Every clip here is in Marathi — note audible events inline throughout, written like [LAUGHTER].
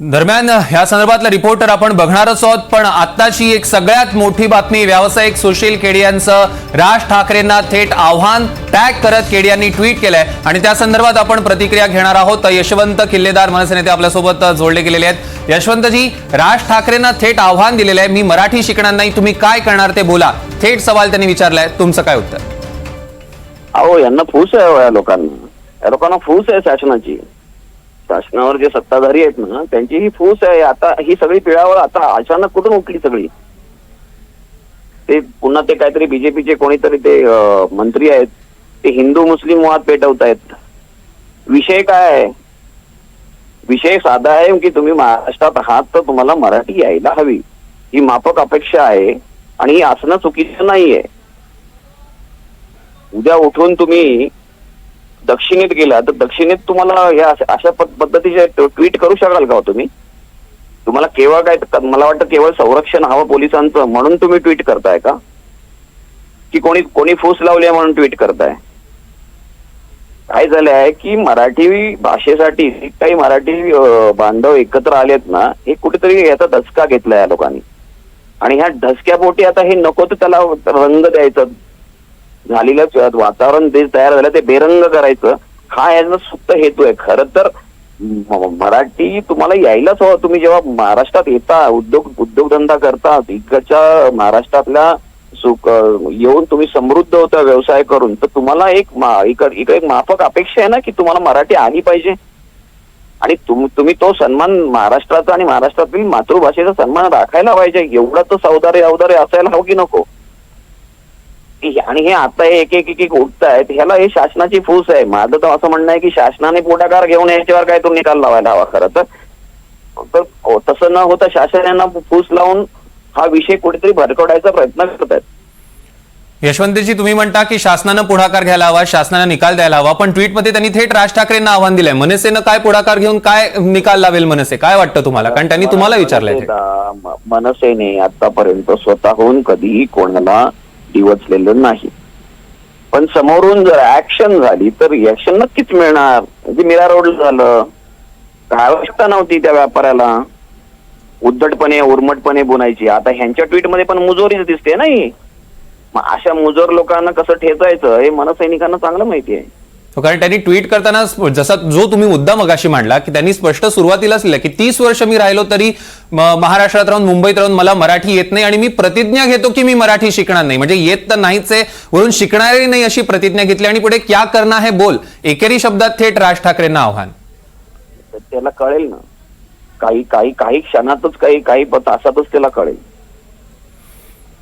दरम्यान या संदर्भातला रिपोर्टर आपण बघणारच आहोत पण आत्ताची एक सगळ्यात मोठी बातमी व्यावसायिक सुशील केडियांचं राज ठाकरेंना थेट आव्हान टॅग करत केडियांनी ट्विट केलंय. आणि त्या संदर्भात आपण प्रतिक्रिया घेणार आहोत. यशवंत किल्लेदार मनसे नेते आपल्यासोबत जोडले गेलेले आहेत. यशवंतजी राज ठाकरेंना थेट आव्हान दिलेलं आहे. मी मराठी शिकणार नाही तुम्ही काय करणार ते बोला. थेट सवाल त्यांनी विचारलाय. तुमचं काय उत्तर? अहो यांना फूस आहे हो या लोकांना. या लोकांना फूस आहे शासनाची. शासनावर जे सत्ताधारी आहेत ना त्यांची ही फूस आहे. आता ही सगळी पिळावर आता अचानक कुठून उठली सगळी? ते पुन्हा ते काहीतरी बीजेपीचे कोणीतरी ते मंत्री आहेत. ते हिंदू मुस्लिम वाद पेटवत आहेत विषय काय आहे? विषय साधा आहे की तुम्ही महाराष्ट्रात आहात तर तुम्हाला मराठी यायला हवी. ही माफक अपेक्षा आहे आणि ही असणं चुकीचं नाहीये. उद्या उठून तुम्ही दक्षिणेत गेला तर दक्षिणेत तुम्हाला या अशा- पद्धतीचे ट्विट करू शकाल का हो तुम्ही? तुम्हाला केवळ काय मला वाटतं केवळ संरक्षण हवं पोलिसांचं म्हणून तुम्ही ट्विट करताय का? की कोणी कोणी फूस लावली म्हणून ट्विट करताय? काय झालं आहे की मराठी भाषेसाठी काही मराठी बांधव एकत्र आलेत ना हे कुठेतरी याचा धसका घेतला या लोकांनी. आणि ह्या धसक्यापोटी आता हे नको तर त्याला रंग द्यायचा. झालेलं वातावरण जे तयार झालं ते बेरंग करायचं. हा याचा सुप्त हेतू आहे. खरं तर मराठी तुम्हाला यायलाच हवं. तुम्ही जेव्हा महाराष्ट्रात येता उद्योग उद्योगधंदा करता इकडच्या महाराष्ट्रातल्या सुख येऊन तुम्ही समृद्ध होता व्यवसाय करून तर तुम्हाला एक इकड इकडे एक माफक अपेक्षा आहे ना की तुम्हाला मराठी आली पाहिजे. आणि तुम तुम्ही तो सन्मान महाराष्ट्राचा आणि महाराष्ट्रातील मातृभाषेचा सन्मान राखायला पाहिजे. एवढा तर सौदार्य अवदार्य असायला हवं की नको. की- आणि हे आता हे एक एक एक एक उठतायत ह्याला हे शासनाची फूस आहे. माझं तर असं म्हणणं आहे की शासनाने पुढाकार घेऊन याच्यावर काय तो निकाल लावायला हवा खरं तर. हो, तसं न होता शासन यांना फूस लावून हा विषय कुठेतरी भरकवण्याचा प्रयत्न करत आहेत. यशवंतजी तुम्ही म्हणता की शासनानं पुढाकार घ्यायला हवा शासनानं निकाल द्यायला हवा पण ट्विटमध्ये त्यांनी थेट राज ठाकरेंना आव्हान दिलंय. मनसेनं काय पुढाकार घेऊन काय निकाल लावेल मनसे? काय वाटतं तुम्हाला? कारण त्यांनी तुम्हाला विचारलंय मनसेने आतापर्यंत स्वतःहून कधीही कोणाला डिवचलेलं नाही. पण समोरून जर ऍक्शन झाली तर ऍक्शन नक्कीच मिळणार. म्हणजे मीरा रोड झालं. काय आवश्यकता नव्हती त्या व्यापाऱ्याला. उद्धटपणे उर्मटपणे बोलायची. आता ह्यांच्या ट्विटमध्ये पण मुजोरीच दिसते नाही मग अशा मुजोर लोकांना कसं ठेचायचं? हे मनसैनिकांना चांगलं माहिती आहे. हो, कारण त्यांनी ट्विट करताना जसा जो तुम्ही मुद्दा मगाशी मांडला की त्यांनी स्पष्ट सुरुवातीलाच लिहिलं की तीस वर्ष मी राहिलो तरी महाराष्ट्रात राहून मुंबईत राहून मला मराठी येत नाही आणि मी प्रतिज्ञा घेतो की मी मराठी शिकणार नाही. म्हणजे येत तर नाहीच आहे वरून शिकणारही नाही अशी प्रतिज्ञा घेतली. आणि पुढे क्या करना हे बोल एकेरी शब्दात थेट राज ठाकरेंना आव्हान. तर त्याला कळेल ना. काही काही काही क्षणातच काही काही तासातच त्याला कळेल.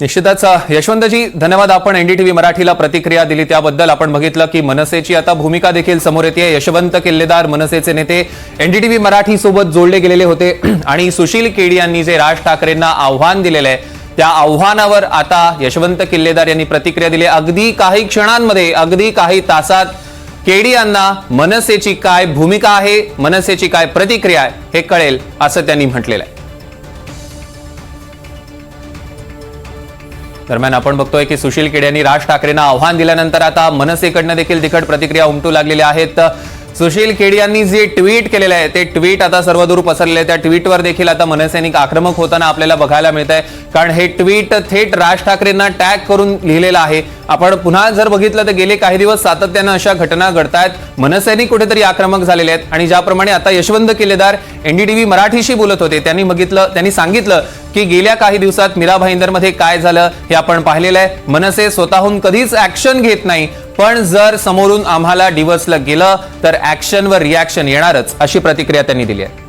निश्चितच यशवंतजी धन्यवाद. आपण एनडीटीव्ही मराठीला प्रतिक्रिया दिली. त्याबद्दल आपण बघितलं की मनसेची आता भूमिका देखील समोर येते. यशवंत किल्लेदार मनसेचे नेते एनडीटीव्ही मराठी सोबत जोडले गेलेले होते. [CLEARS THROAT] आणि सुशील केडी यांनी जे राज ठाकरेंना आव्हान दिलेलं आहे त्या आव्हानावर आता यशवंत किल्लेदार यांनी प्रतिक्रिया दिली. अगदी काही क्षणांमध्ये अगदी काही तासात केडी यांना मनसेची काय भूमिका आहे मनसेची काय प्रतिक्रिया आहे हे कळेल असं त्यांनी म्हटलेलं आहे. दरम्यान आपण बघतोय की सुशील केड यांनी राज ठाकरेंना आव्हान दिल्यानंतर आता मनसेकडनं देखील तिखट प्रतिक्रिया उमटू लागलेल्या आहेत. सुशील केडी यांनी जे ट्विट केलेलं आहे ते ट्विट आता सर्वदूर पसरले आहे. त्या ट्विटवर देखील आता मनसैनिक आक्रमक होताना आपल्याला बघायला मिळत आहे कारण हे ट्विट थेट राज ठाकरेंना टॅग करून लिहिलेलं आहे. आपण पुन्हा जर बघितलं तर गेले काही दिवस सातत्यानं अशा घटना घडतायत. मनसैनिक कुठेतरी आक्रमक झालेले आहेत. आणि ज्याप्रमाणे आता यशवंत किल्लेदार एनडीटीव्ही मराठीशी बोलत होते त्यांनी बघितलं त्यांनी सांगितलं की गेल्या काही दिवसात मीरा भाईंदरमध्ये काय झालं हे आपण पाहिलेलं आहे. मनसे स्वतःहून कधीच ऍक्शन घेत नाही. पण जर समोरून आम्हाला डिवसलं गेलं तर ऍक्शनवर रिॲक्शन येणारच अशी प्रतिक्रिया त्यांनी दिली आहे.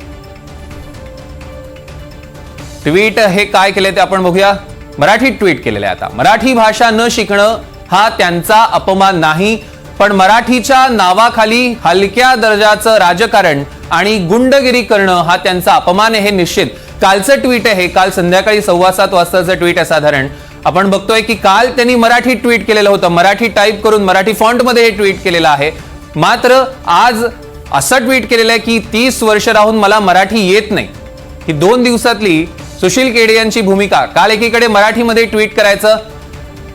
ट्विट हे काय केले ते आपण बघूया. मराठीत ट्विट केलेले आहे आता. मराठी भाषा न शिकणं हा त्यांचा अपमान नाही पण मराठीच्या नावाखाली हलक्या दर्जाचं राजकारण आणि गुंडगिरी करणं हा त्यांचा अपमान आहे हे निश्चित. कालचं ट्विट आहे हे काल संध्याकाळी सव्वा सात वाजताचं ट्विट आहे साधारण. आपण बघतोय की काल त्यांनी मराठी ट्विट केलेलं होतं. मराठी टाईप करून मराठी फॉन्टमध्ये हे ट्विट केलेलं आहे. मात्र आज असं ट्विट केलेलं आहे की तीस वर्ष राहून मला मराठी येत नाही. ही दोन दिवसातली सुशील केडे यांची भूमिका. काल एकीकडे मराठीमध्ये ट्विट करायचं.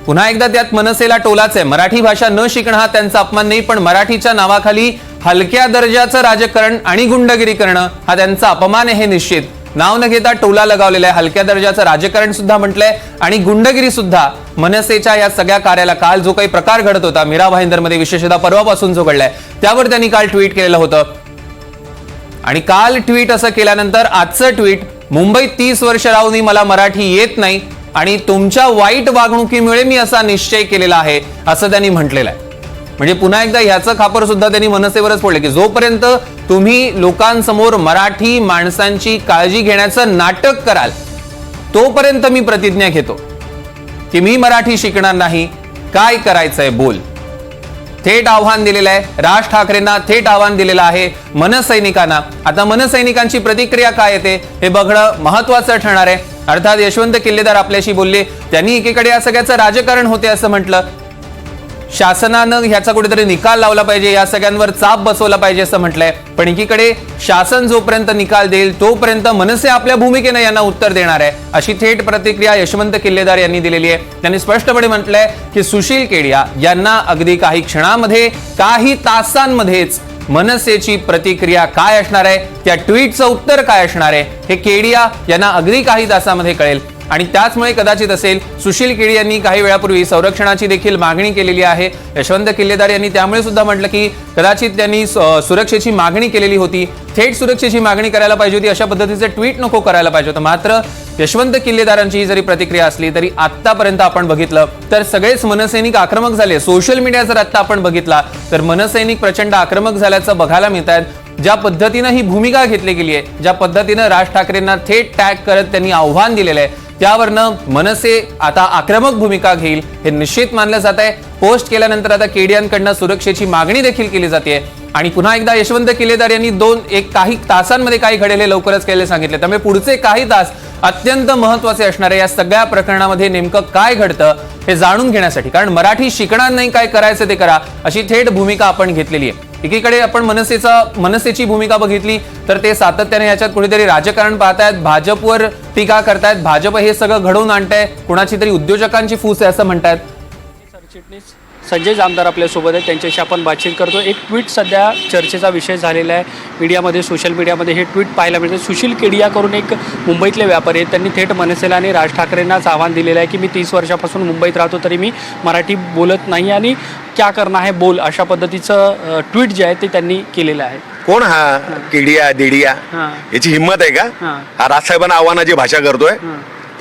पुन्हा एकदा त्यात मनसेला टोलाच आहे. मराठी भाषा न शिकणं हा त्यांचा अपमान नाही पण मराठीच्या नावाखाली हलक्या दर्जाचं राजकारण आणि गुंडगिरी करणं हा त्यांचा अपमान आहे हे निश्चित. नाव न घेता टोला लगावलेला आहे. हलक्या दर्जाचं राजकारण सुद्धा म्हटलंय आणि गुंडगिरी सुद्धा. मनसेच्या या सगळ्या कार्याला काल जो काही प्रकार घडत होता मीरा भाईंदरमध्ये विशेषतः परवापासून जो घडलाय त्यावर त्यांनी काल ट्विट केलेलं होतं. आणि काल ट्विट असं केल्यानंतर आजचं ट्विट मुंबईत तीस वर्ष राहूनही मला मराठी येत नाही आणि तुमच्या वाईट वागणुकीमुळे मी असा निश्चय केलेला आहे असं त्यांनी म्हटलेलं आहे. म्हणजे पुन्हा एकदा ह्याचं खापर सुद्धा त्यांनी मनसेवरच फोडले की जोपर्यंत तुम्ही लोकांसमोर मराठी माणसांची काळजी घेण्याचं नाटक कराल तोपर्यंत मी प्रतिज्ञा घेतो की मी मराठी शिकणार नाही काय करायचंय बोल. थेट आव्हान दिलेलं आहे राज ठाकरेंना थेट आव्हान दिलेलं आहे मनसैनिकांना. आता मनसैनिकांची प्रतिक्रिया काय येते हे बघणं महत्वाचं ठरणार आहे. अर्थात यशवंत किल्लेदार आपल्याशी बोलले त्यांनी एकीकडे या सगळ्याचं राजकारण होते असं म्हटलं शासनानं ह्याचा कुठेतरी निकाल लावला पाहिजे या सगळ्यांवर चाप बसवला पाहिजे असं म्हटलंय. पण एकीकडे शासन जोपर्यंत निकाल देईल तोपर्यंत मनसे आपल्या भूमिकेनं यांना उत्तर देणार आहे. अशी थेट प्रतिक्रिया यशवंत किल्लेदार यांनी दिलेली आहे. त्यांनी स्पष्टपणे म्हटलंय की सुशील केडिया यांना अगदी काही क्षणामध्ये काही तासांमध्येच मनसेची प्रतिक्रिया काय असणार आहे त्या ट्विटचं उत्तर काय असणार आहे हे केडिया यांना अगदी काही तासामध्ये कळेल. आणि त्याचमुळे कदाचित असेल सुशील केळी यांनी काही वेळापूर्वी संरक्षणाची देखील मागणी केलेली आहे. यशवंत किल्लेदार यांनी त्यामुळे सुद्धा म्हटलं की कदाचित त्यांनी सुरक्षेची मागणी केलेली होती. थेट सुरक्षेची मागणी करायला पाहिजे होती अशा पद्धतीचं ट्विट नको करायला पाहिजे होतं. मात्र यशवंत किल्लेदारांची जरी प्रतिक्रिया असली तरी आत्तापर्यंत आपण बघितलं तर सगळेच मनसैनिक आक्रमक झाले सोशल मीडिया जर आत्ता आपण बघितला तर मनसैनिक प्रचंड आक्रमक झाल्याचं बघायला मिळत आहेत ज्या पद्धतीनं ही भूमिका घेतली गेली आहे ज्या पद्धतीनं राज ठाकरेंना थेट टॅग करत त्यांनी आव्हान दिलेलं आहे त्यावरनं मनसे आता आक्रमक भूमिका घेईल हे निश्चित मानलं जात आहे. पोस्ट केल्यानंतर आता केडियांकडनं सुरक्षेची मागणी देखील केली जाते. आणि पुन्हा एकदा यशवंत किल्लेदार यांनी दोन एक काही तासांमध्ये काही घडेल हे लवकरच केले सांगितले. त्यामुळे पुढचे काही तास अत्यंत महत्त्वाचे असणार आहे. या सगळ्या प्रकरणामध्ये नेमकं काय घडतं हे जाणून घेण्यासाठी. कारण मराठी शिकणार नाही काय करायचं ते करा अशी थेट भूमिका आपण घेतलेली आहे. एकीकडे आपण मनसेचा मनसेची भूमिका बघितली तर ते सातत्याने याच्यात कुठेतरी राजकारण पाहतायत भाजपवर टीका करतायत भाजप हे सगळं घडवून आणताय कुणाची तरी उद्योजकांची फूस आहे असं म्हणतायत. सरचिटणीस संजय जामदार आपल्यासोबत आहेत. त्यांच्याशी आपण बातचीत करतो. एक ट्विट सध्या चर्चेचा विषय झालेला आहे. मीडियामध्ये सोशल मीडियामध्ये हे ट्विट पाहायला मिळते. सुशील केडिया करून एक मुंबईतले व्यापारी आहेत. त्यांनी थेट मनसेला आणि राज ठाकरेंनाच आव्हान दिलेलं आहे की मी तीस वर्षापासून मुंबईत राहतो तरी मी मराठी बोलत नाही आणि क्या करना है बोल अशा पद्धतीचं ट्विट जे आहे ते त्यांनी केलेलं आहे. कोण हा? किडिया दिडिया. याची हिंमत आहे का? हां. हा राजसाहेबांना आव्हानाची भाषा करतोय.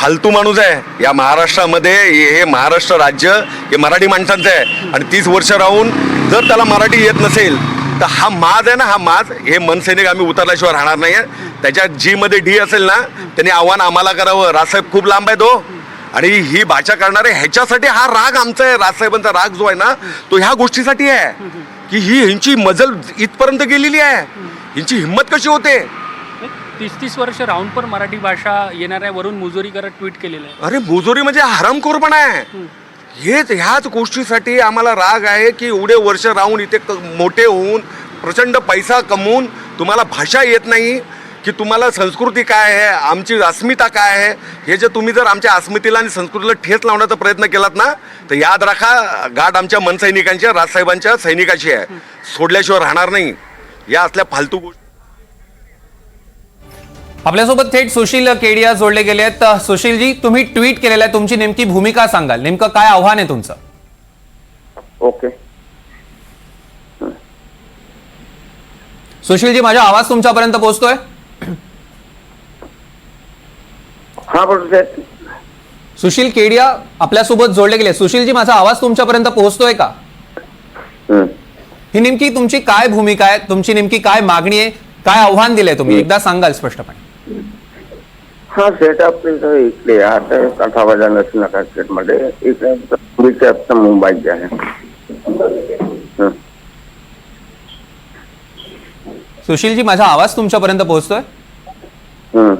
फालतू माणूस आहे. या महाराष्ट्रामध्ये हे हे महाराष्ट्र राज्य हे मराठी माणसांचं आहे. आणि तीस वर्ष राहून जर त्याला मराठी येत नसेल तर हा माज आहे ना हा माज. हे मनसैनिक आम्ही उतरल्याशिवाय राहणार नाही त्याच्या जीमध्ये डी असेल ना त्यांनी आव्हान आम्हाला करावं. राजसाहेब खूप लांब आहे तो हो. आणि ही भाषा करणारे ह्याच्यासाठी हा राग आमचा आहे. राजसाहेबांचा राग जो आहे ना तो ह्या गोष्टीसाठी आहे. की ही ह्यांची मजल इथपर्यंत गेलेली आहे. ह्यांची हिंमत कशी होते? तीस तीस वर्ष राहून पण मराठी भाषा येणाऱ्या वरून मुजोरी करत ट्विट केलेलं आहे. अरे मुजोरी म्हणजे हरामखोरपणा आहे. हेच ह्याच गोष्टीसाठी आम्हाला राग आहे की एवढे वर्ष राहून इथे मोठे होऊन प्रचंड पैसा कमवून तुम्हाला भाषा येत नाही की तुम्हाला संस्कृती काय आहे आमची अस्मिता काय आहे हे जे तुम्ही जर आमच्या अस्मितेला आणि संस्कृतीला ठेच लावण्याचा प्रयत्न केलात ना तर याद राखा गाठ आमच्या मनसैनिकांच्या राजसाहेबांच्या सैनिकाची आहे. सोडल्याशिवाय राहणार नाही. या असल्या फालतू गोष्टी आपल्यासोबत थेट सुशील केडिया जोडले गेले आहेत. सुशीलजी तुम्ही ट्विट केलेलं आहे. तुमची नेमकी भूमिका सांगाल. नेमकं काय आव्हान आहे तुमचं? ओके. सुशीलजी माझा आवाज तुमच्यापर्यंत पोहोचतोय? हा सुशील केडिया आपल्यासोबत जोडले गेले सुशीलजी माझा आवाज तुमच्यापर्यंत पोहोचतोय का. ही नेमकी तुमची काय भूमिका आहे? तुमची नेमकी काय मागणी आहे? काय आव्हान दिलंय तुम्ही? एकदा सांगाल स्पष्टपणे. हा सेटअप इकडे आता अठरा वाजा नगरमध्ये. इकडे पुढचे आता मुंबईचे आहे. सुशीलजी माझा आवाज तुमच्यापर्यंत पोहोचतोय? हं.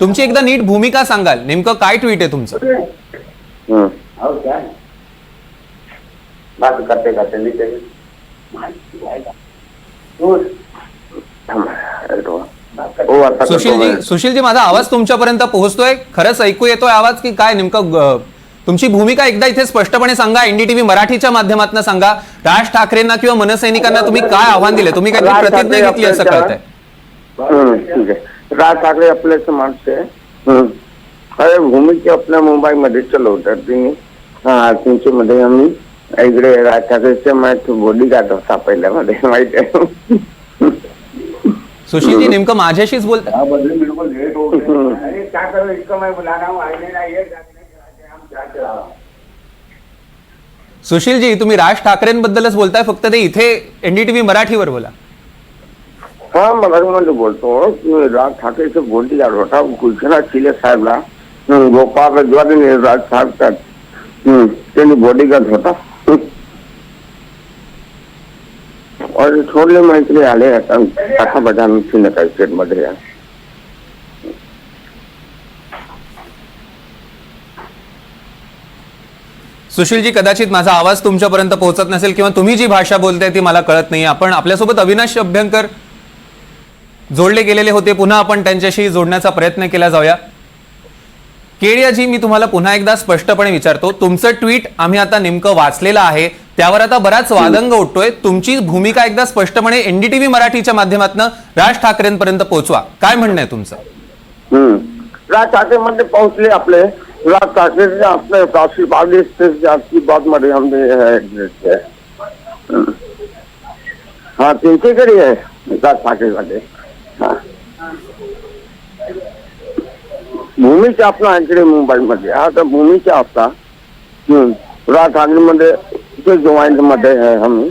तुमची एकदा नीट भूमिका सांगाल. नेमकं काय ट्विट आहे तुमचं? हं. बात करते करते हो आता सुशीलजी. सुशीलजी माझा आवाज तुमच्यापर्यंत पोहोचतोय? खरंच ऐकू येतोय आवाज की काय नेमकं तुमची भूमिका एकदा इथे स्पष्टपणे सांगा एनडीटीव्ही मराठीच्या माध्यमातून सांगा. राज ठाकरेंना किंवा मनसैनिकांना तुम्ही काय आव्हान दिले? तुम्ही राज प्रतिज्ञा ठाकरे घेतली असं कळतंय. आहे. राज ठाकरे आपल्याच माणसं आहे. अरे भूमीचे आपल्या मुंबईमध्ये चलवतात तुम्ही तुमच्यामध्ये आम्ही इकडे राज ठाकरेचे माझ्या बॉडीगार्ड होता पहिल्यामध्ये माहिती आहे? सुशीलजी नेमकं माझ्याशीच बोलताय हम्म. सुशीलजी तुम्ही राज ठाकरेंबद्दलच बोलताय फक्त ते इथे एनडीटीव्ही मराठीवर बोला. हा मराठीमध्ये बोलतो. राज ठाकरेचे बॉडीगार्ड होता गुजरात शिले साहेबला गोपाळ राज हम्म, त्यांनी बॉडीगार्ड होता. हम्म. और मैत्री आले आता बजान काही स्टेटमध्ये सुशीलजी कदाचित माझा आवाज तुमच्यापर्यंत पोहोचत नसेल किंवा तुम्ही जी भाषा बोलताय ती मला कळत नाही आपण आपल्यासोबत अविनाश अभ्यंकर जोडले गेलेले होते. पुन्हा आपण त्यांच्याशी जोडण्याचा प्रयत्न केला जाऊया. केळियाजी मी तुम्हाला पुन्हा एकदा स्पष्टपणे विचारतो. तुमचं ट्विट आम्ही आता नेमकं वाचलेलं आहे. त्यावर आता बराच वादंग उठतोय. तुमची भूमिका एकदा स्पष्टपणे एनडीटीव्ही मराठीच्या माध्यमातून राज ठाकरेंपर्यंत पोहोचवा काय म्हणणं आहे तुमचं? राज ठाकरे मध्ये पोहोचले आपले. राज ठाकरे आपले काशी बावीस आपकी बात मध्ये हमने है. त्यांच्याकडे आहे. राज ठाकरे मध्ये हा. भूमीच्या आपला इकडे मुंबईमध्ये. हा तर भूमीच्या आपला. हम्म. राज ठाकरे मध्ये मध्ये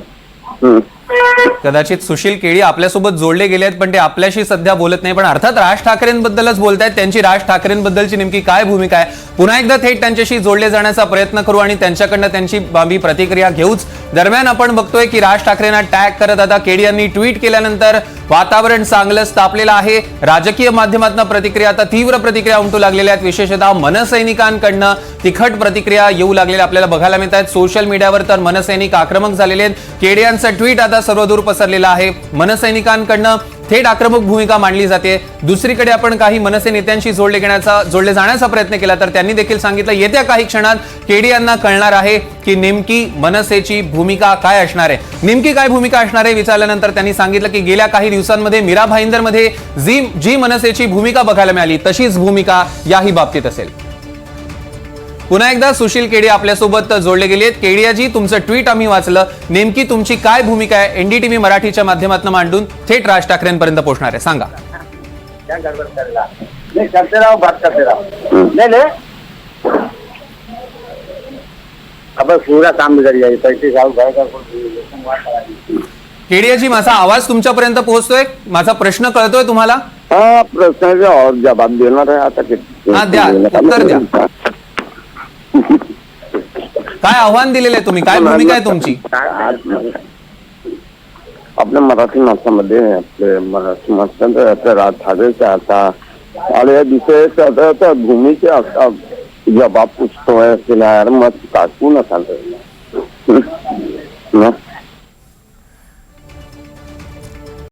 कदाचित सुशील केळी आपल्यासोबत जोडले गेले आहेत पण ते आपल्याशी सध्या बोलत नाही. पण अर्थात राज ठाकरेंबद्दलच बोलतायत. त्यांची राज ठाकरेंबद्दलची नेमकी काय भूमिका आहे? पुन्हा एकदा थेट त्यांच्याशी जोडले जाण्याचा प्रयत्न करू आणि त्यांच्याकडनं त्यांची बाबी प्रतिक्रिया घेऊच. दरम्यान आपण बघतोय की राज ठाकरेंना टॅग करत आता केडी यांनी ट्विट केल्यानंतर वातावरण चांगलंच तापलेलं आहे. राजकीय माध्यमातून प्रतिक्रिया आता तीव्र प्रतिक्रिया उमटू लागलेल्या आहेत. विशेषतः मनसैनिकांकडनं तिखट प्रतिक्रिया येऊ लागलेल्या आपल्याला बघायला मिळत आहेत. सोशल मीडियावर तर मनसैनिक आक्रमक झालेले आहेत. केडी यांचं ट्विट आता सर्वदूर पसरलेलं आहे. मनसैनिकांकडनं थेट आक्रमक भूमिका मांडली जाते. दुसरीकडे आपण काही मनसे नेत्यांशी जोडले घेण्याचा जोडले जाण्याचा प्रयत्न केला तर त्यांनी देखील सांगितलं येत्या काही क्षणात केडी यांना कळणार आहे की नेमकी मनसेची भूमिका काय असणार आहे. नेमकी काय भूमिका असणार आहे विचारल्यानंतर त्यांनी सांगितलं की गेल्या काही दिवसांमध्ये मीरा भाईंदरमध्ये जी जी मनसेची भूमिका बघायला मिळाली तशीच भूमिका याही बाबतीत असेल. पुन्हा एकदा सुशील केडी आपल्यासोबत जोडले गेले आहेत. केडियाजी तुमचं ट्विट आम्ही वाचलं. नेमकी तुमची काय भूमिका आहे? एनडीटीव्ही मराठीच्या माध्यमातून मांडून थेट राज ठाकरेंपर्यंत पोहोचणार आहे. सांगा. केडियाजी माझा आवाज तुमच्यापर्यंत पोहोचतोय? माझा प्रश्न कळतोय तुम्हाला? हाँ प्रश्न का और जवाब देना रहा था कि हाँ, द्या, उत्तर द्या. काय आव्हान दिलेलं आहे तुम्ही? काय भूमिका आहे तुमची? आपल्या मराठी माणसामध्ये आपले मराठी माणसांचं ठाकरेचे आता. आणि या विषयाचा आता आता जबाब तिला यार मत काटू नका